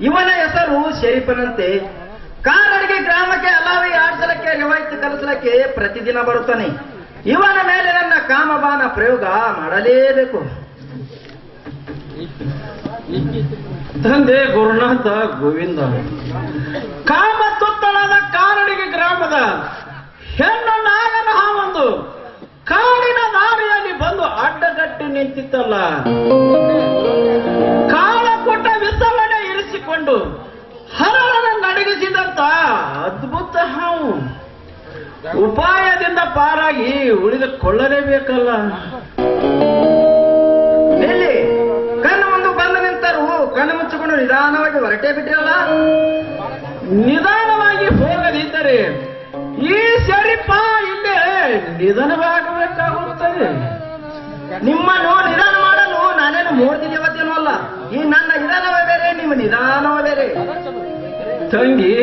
ಇವನ ಹೆಸರು ಶರೀಫನಂತೆ. ಕಾರಡಿಗೆ ಗ್ರಾಮಕ್ಕೆ ಅಲಾವಿ ಆಡ್ಸಲಕ್ಕೆ ರಿವಾಯಿತು ಕಲಿಸಲಕ್ಕೆ ಪ್ರತಿದಿನ ಬರುತ್ತಾನೆ. ಇವನ ಮೇಲೆ ನನ್ನ ಕಾಮಬಾನ ಪ್ರಯೋಗ ಮಾಡಲೇಬೇಕು. ತಂದೆ ಗುರುನಾಥ ಗೋವಿಂದ. ಕಾಮ ತುತ್ತಳದ ಕಾರಡಿಗೆ ಗ್ರಾಮದ ಹೆಣ್ಣು ನಾಯನ ಒಂದು ಕಾಡಿನ ದಾರಿಯಲ್ಲಿ ಬಂದು ಅಡ್ಡಗಟ್ಟಿ ನಿಂತಿತ್ತಲ್ಲ. ಉಪಾಯದಿಂದ ಪಾರಾಗಿ ಉಳಿದುಕೊಳ್ಳಲೇಬೇಕಲ್ಲ ಎಲ್ಲಿ? ಕಣ್ಣು ಮುಂದೆ ಬಂದು ನಿಂತರು ಕಣ್ಣು ಮುಚ್ಚಿಕೊಂಡು ನಿಧಾನವಾಗಿ ಹೊರಟೇ ಬಿಟ್ಟಿರಲ್ಲ? ನಿಧಾನವಾಗಿ ಹೋಗದಿದ್ದರೆ ಈ ಸರಿಪ ಇಲ್ಲೇ ನಿಧನವಾಗಬೇಕಾಗುತ್ತದೆ. ನಿಮ್ಮನ್ನು ನಿಧಾನ ಮಾಡಲು ನಾನೇನು ಮೂರ್ತಿ ಅಲ್ಲ. ಈ ನನ್ನ ನಿಧಾನವೇ ಬೇರೆ, ನಿಮ್ಮ ನಿಧಾನವೇ ಬೇರೆ. ತಂಗಿ,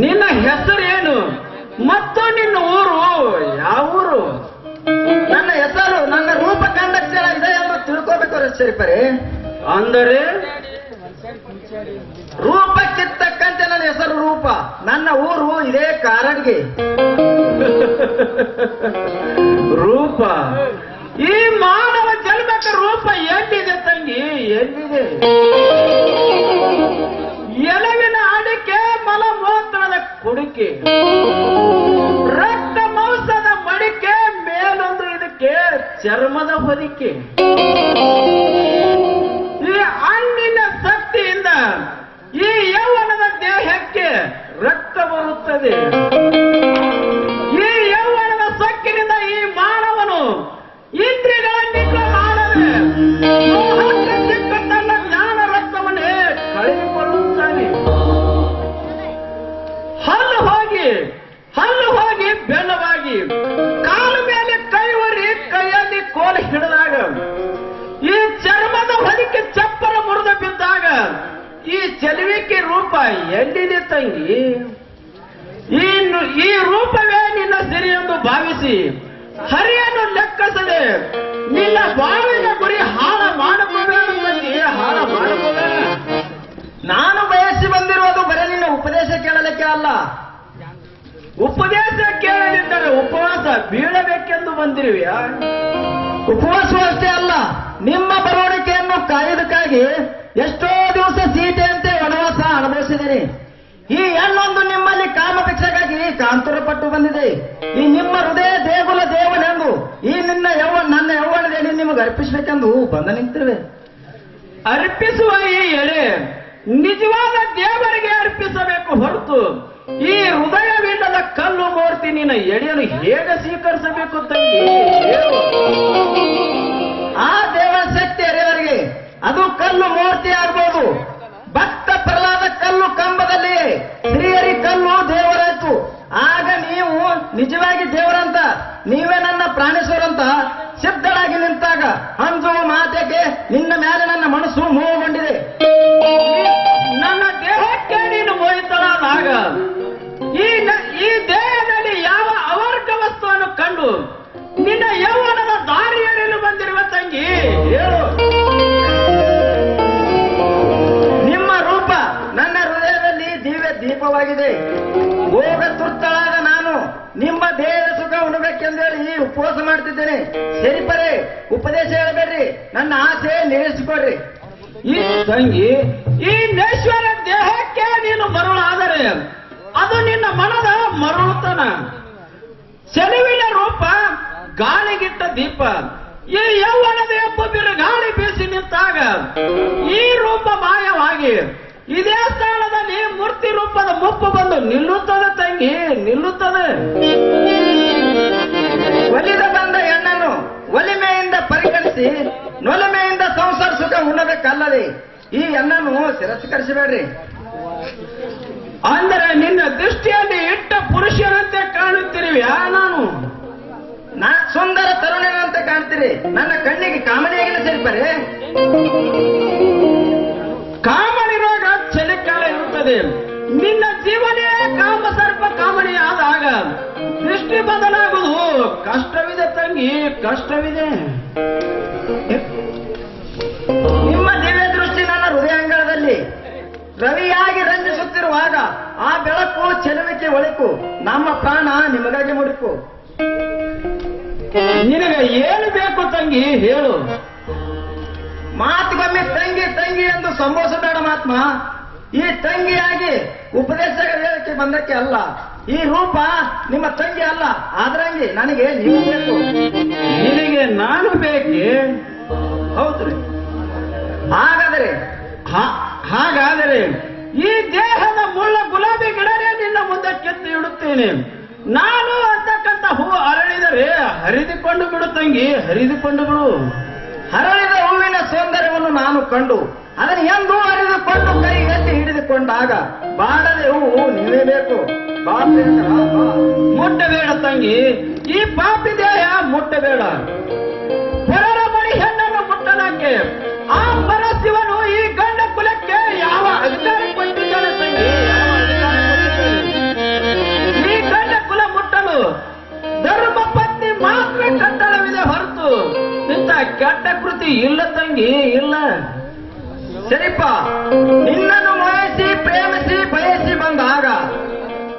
ನಿನ್ನ ಹೆಸರೇನು? ಮತ್ತು ನಿನ್ನ ಊರು, ಯಾವ ಊರು? ನನ್ನ ಹೆಸರು, ನನ್ನ ರೂಪ ಕಂಡಕ್ಷರ ಇದೆ ಎಂದು ತಿಳ್ಕೋಬೇಕು ಸರಿಪರಿ ಅಂದರೆ? ರೂಪಕ್ಕಿರ್ತಕ್ಕಂತೆ ನನ್ನ ಹೆಸರು ರೂಪ. ನನ್ನ ಊರು ಇದೇ ಕಾರಣಗೆ. ರೂಪ. ಈ ಮಾನವ ಜನ್ಮಕ್ಕೆ ರೂಪ ಎಲ್ಲಿದೆ ತಂಗಿ? ಎಲ್ಲಿದೆ? ಎಲವಿನ ಅಡಿಕೆ, ಮಲಮೂತ್ರದ ಕುಡಿಕೆ ಚರ್ಮದ ಹೊದಿಕೆ. ಈ ಹಣ್ಣಿನ ಶಕ್ತಿಯಿಂದ ಈ ಯೌವನದ ದೇಹಕ್ಕೆ ರಕ್ತ ಬರುತ್ತದೆ. ರೂಪ ಎಲ್ಲಿದೆ ತಂಗಿ? ಈ ಈ ರೂಪವೇ ನಿನ್ನ ಸಿರಿ ಎಂದು ಭಾವಿಸಿ ಹರಿಯನ್ನು ಲೆಕ್ಕಿಸದೆ ನಿನ್ನ ಬಾವಿನ ಗುರಿ ಹಾಳ ಮಾಡಬಹುದೇ ಹಾಳ ಮಾಡಬಹುದ ನಾನು ಬಯಸಿ ಬಂದಿರುವುದು ಬರೀ ನಿನ್ನ ಉಪದೇಶ ಕೇಳಲಿಕ್ಕೆ ಅಲ್ಲ. ಉಪದೇಶ ಕೇಳಲಿದ್ದರೆ ಉಪವಾಸ ಬೀಳಬೇಕೆಂದು ಬಂದಿರುವೆಯ? ಉಪವಾಸವಷ್ಟೇ ಅಲ್ಲ, ನಿಮ್ಮ ಬರವಣಿಗೆಯನ್ನು ಕಾಯುವುದಕ್ಕಾಗಿ ಎಷ್ಟೋ ದಿವಸ ಸೀತೆಯಂತೆ ವನವಾಸ ಅನುಭವಿಸಿದರೆ. ಈ ಹೆಣ್ಣೊಂದು ನಿಮ್ಮಲ್ಲಿ ಕಾಮಭಿಕ್ಷೆಗಾಗಿ ಕಾಂತುರಪಟ್ಟು ಬಂದಿದೆ. ಈ ನಿಮ್ಮ ಹೃದಯ ದೇಗುಲ ದೇವನೆಂದು ಈ ನಿನ್ನ ಯೌವ ನನ್ನ ಯೌವನದಲ್ಲಿ ನಿಮಗೆ ಅರ್ಪಿಸಬೇಕೆಂದು ಬಂದ ನಿಂತಿರುವೆ ಅರ್ಪಿಸುವ ಈ ಎಳೆ ನಿಜವಾದ ದೇವರಿಗೆ ಅರ್ಪಿಸಬೇಕು ಹೊರತು ಈ ಹೃದಯವಿಲ್ಲದ ಕಲ್ಲು ಮೂರ್ತಿ ನಿನ್ನ ಎಳೆಯನ್ನು ಹೇಗೆ ಸ್ವೀಕರಿಸಬೇಕು ತಂಗಿ? ಆ ದೇವರ ದೀಪವಾಗಿದೆ ಭೋಗ ತುರ್ತಳಾದ ನಾನು ನಿಮ್ಮ ದೇಹದ ಸುಖ ಉಣಬೇಕೆಂದೇಳಿ ಈ ಉಪವಾಸ ಮಾಡ್ತಿದ್ದೇನೆ. ಸರಿಪರೆ ಉಪದೇಶ ಹೇಳಬೇಡ್ರಿ. ನನ್ನ ಆಸೆ ನಿಲ್ಲಿಸಿಕೊಡ್ರಿ ಈ ತಂಗಿ. ಈ ನೇಶ್ವರ ದೇಹಕ್ಕೆ ನೀನು ಮರುಳಾದರೆ ಅದು ನಿನ್ನ ಮನದ ಮರುಳುತನ. ಚೆಲುವಿನ ರೂಪ ಗಾಳಿಗಿಟ್ಟ ದೀಪ. ಈ ಯೌವನದ ಗಾಳಿ ಬೀಸಿ ನಿಂತಾಗ ಈ ರೂಪ ಮಾಯವಾಗಿ ಇದೇ ಸ್ಥಾನದಲ್ಲಿ ಮೂರ್ತಿ ರೂಪದ ಮುಪ್ಪು ಬಂದು ನಿಲ್ಲುತ್ತದೆ ತಂಗಿ, ನಿಲ್ಲುತ್ತದೆ. ಒಲಿದ ಬಂದ ಹೆಣ್ಣನ್ನು ಒಲಿಮೆಯಿಂದ ಪರಿಗಣಿಸಿ, ನೊಲಿಮೆಯಿಂದ ಸಂಸಾರ ಸುಖ ಉಣ್ಣಬೇಕಲ್ಲದೆ ಈ ಹೆಣ್ಣನ್ನು ತಿರಸ್ಕರಿಸಬೇಡ್ರಿ. ಅಂದರೆ ನಿನ್ನ ದೃಷ್ಟಿಯಲ್ಲಿ ಇಟ್ಟ ಪುರುಷರಂತೆ ಕಾಣುತ್ತಿರುವ್ಯಾ ನಾನು. ನಾ ಸುಂದರ ತರುಣನಂತೆ ಕಾಣ್ತೀರಿ. ನನ್ನ ಕಣ್ಣಿಗೆ ಕಾಮನಿಯಾಗಿಲ್ಲ ಸರಿಪರೆ. ಇರುತ್ತದೆ ನಿನ್ನ ಜೀವನೇ ಕಾಮ ಸರ್ಪ ಕಾಮಣಿ ಆದಾಗ ದೃಷ್ಟಿ ಬದಲಾಗುವುದು. ಕಷ್ಟವಿದೆ ತಂಗಿ ಕಷ್ಟವಿದೆ. ನಿಮ್ಮ ದಿವ್ಯ ದೃಷ್ಟಿ ನನ್ನ ಹೃದಯಾಂಗಳದಲ್ಲಿ ರವಿಯಾಗಿ ರಂಜಿಸುತ್ತಿರುವಾಗ ಆ ಬೆಳಕು ಚೆಲುವಿಕೆ ಒಳಕು ನಮ್ಮ ಪ್ರಾಣ ನಿಮಗಾಗಿ ಮುಡುಕು ನಿನಗೆ ಏನು ಬೇಕು ತಂಗಿ ಹೇಳು. ಮಾತುಗೊಮ್ಮೆ ತಂಗಿ ತಂಗಿ ಎಂದು ಸಂಬೋಧಿಸಬೇಡ ಮಾತ್ಮ ಈ ತಂಗಿಯಾಗಿ ಉಪದೇಶ ಹೇಳಕ್ಕೆ ಬಂದಕ್ಕೆ ಅಲ್ಲ. ಈ ರೂಪ ನಿಮ್ಮ ತಂಗಿ ಅಲ್ಲ. ಆದ್ರಂಗಿ ನನಗೆ ನೀವು ಬೇಕು. ನಿನಗೆ ನಾನು ಬೇಕೆ? ಹೌದ್ರಿ. ಹಾಗಾದ್ರೆ? ಹಾ- ಹಾಗಾದರೆ ಈ ದೇಹದ ಮುಳ್ಳ ಗುಲಾಬಿ ಗಿಡನೇ ನಿನ್ನ ಮುಂದೆ ಕೆತ್ತಿ ಇಡುತ್ತೇನೆ. ನಾನು ಅಂತಕ್ಕಂಥ ಹೂ ಅರಳಿದರೆ ಹರಿದುಕೊಂಡು ಬಿಡು ತಂಗಿ ಹರಿದುಕೊಂಡು ಬಿಡು. ಹರಳಿದ ಹೂವಿನ ಸೌಂದರ್ಯವನ್ನು ನಾನು ಕಂಡು, ಅದನ್ನು ಎಂದು ಅರಿದುಕೊಂಡು ಕೈ ಎತ್ತಿ ಹಿಡಿದುಕೊಂಡಾಗ ಬಾಡದೆ ಹೂವು ನೀವೇ ಬೇಕು ಮುಟ್ಟಬೇಡ ತಂಗಿ, ಈ ಪಾಪಿ ದೇಹ ಮುಟ್ಟಬೇಡ. ಕೃತಿ ಇಲ್ಲ ತಂಗಿ, ಇಲ್ಲ. ಸರಿಪ? ನಿನ್ನನ್ನು ಮೋಹಿಸಿ ಪ್ರೇಮಿಸಿ, ಬಯಸಿ ಬಂದಾಗ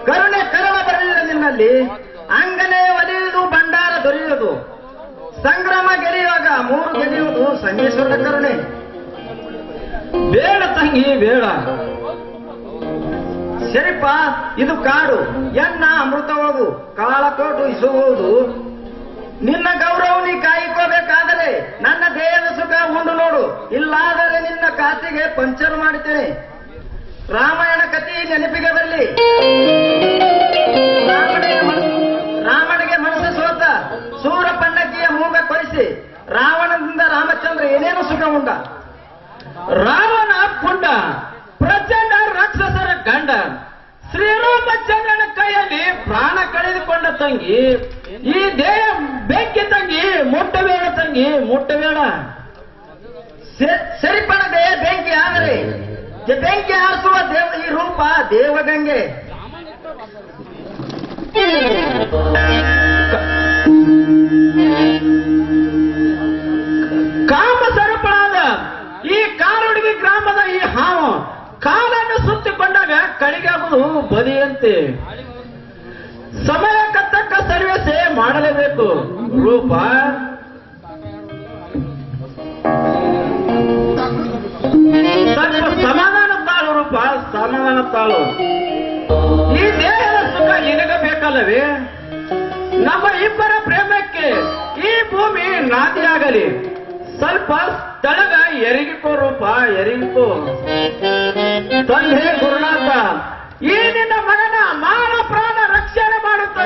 ಕರುಣೆ ಕರಣ ಬರಲಿಲ್ಲ ನಿನ್ನಲ್ಲಿ. ಅಂಗನೆ ಒಲಿಯುವುದು, ಭಂಡಾರ ದೊರೆಯುವುದು. ಸಂಗ್ರಾಮ ಗೆಳೆಯುವಾಗ ಮೂರು ಗೆಳೆಯುವುದು ಸಂಗೀಶ್ವರದ ಕರುಣೆ. ಬೇಡ ತಂಗಿ, ಬೇಡ. ಸರಿಪ? ಇದು ಕಾಡು. ಎನ್ನ ಅಮೃತ ಹೋಗು ಕಾಳಕೋಟು ಇಸುವುದು ನಿನ್ನ ಗೌರವ ನೀ ಕಾಯ್ಕೋಬೇಕಾದರೆ ನನ್ನ ದೇಹದ ಸುಖ ಉಂಡು ನೋಡು. ಇಲ್ಲಾದರೆ ನಿನ್ನ ಕಾಸಿಗೆ ಪಂಚರ್ ಮಾಡುತ್ತೇನೆ ರಾಮಾಯಣ ಕಥೆ ನೆನಪಿಗೆ ಬರಲಿ. ರಾಮನಿಗೆ ಮನಸ್ಸು ಸೋತ ಸೂರ ಪಣ್ಣಕ್ಕಿಯ ಮೂಗ ಕೊರಿಸಿ ರಾವಣದಿಂದ ರಾಮಚಂದ್ರ ಏನೇನು ಸುಖ ಉಂಡ? ರಾವಣ ಪುಂಡ, ಪ್ರಚಂಡ ರಾಕ್ಷಸರ ಗಂಡ ಶ್ರೀರಾಮಚಂದ್ರನ ಕೈಯಲ್ಲಿ ಪ್ರಾಣ ಕಳೆದುಕೊಂಡ ತಂಗಿ ಈ ದೇಹ ಬೆಂಕಿ ತಂಗಿ ಮುಟ್ಟಬೇಡ ತಂಗಿ ಮುಟ್ಟಬೇಡ ಬೇಡ ಸರಿಪಡದೆ ಬೆಂಕಿ ಆದರೆ ಬೆಂಕಿ ಹಾರಿಸುವ ದೇವ, ಈ ರೂಪ ದೇವಗಂಗೆ. ಕಾಮ ಸರಪಳಾದ ಈ ಕಾರುಡಿಗೆ ಗ್ರಾಮದ ಈ ಹಾವು, ಕಾಲನ್ನು ಸುತ್ತಿಕೊಂಡಾಗ ಕಡಿಗಾಗುವುದು ಬದಿಯಂತೆ ಸಮಯಕ್ಕೆ ತಕ್ಕ ಸರ್ವಿಸ್ ಮಾಡಲೇಬೇಕು. ರೂಪ. ಸಮಾಧಾನ ತಾಳು, ರೂಪ. ಸಮಾಧಾನ ತಾಳು. ಈ ದೇಹದ ಸುಖ ನಿನಗ ಬೇಕಲ್ಲವೇ? ನಮ್ಮ ಇಬ್ಬರ ಪ್ರೇಮಕ್ಕೆ ಈ ಭೂಮಿ ನಾದಿಯಾಗಲಿ. ಸ್ವಲ್ಪ ತಳಗ ಎರಿಗಿಕೋ, ರೂಪ. ಎರಿಗಿಕೋ. ತಂದೆ ಗುರುನಾಥ, ಈ ನಿನ್ನ ಮಗನ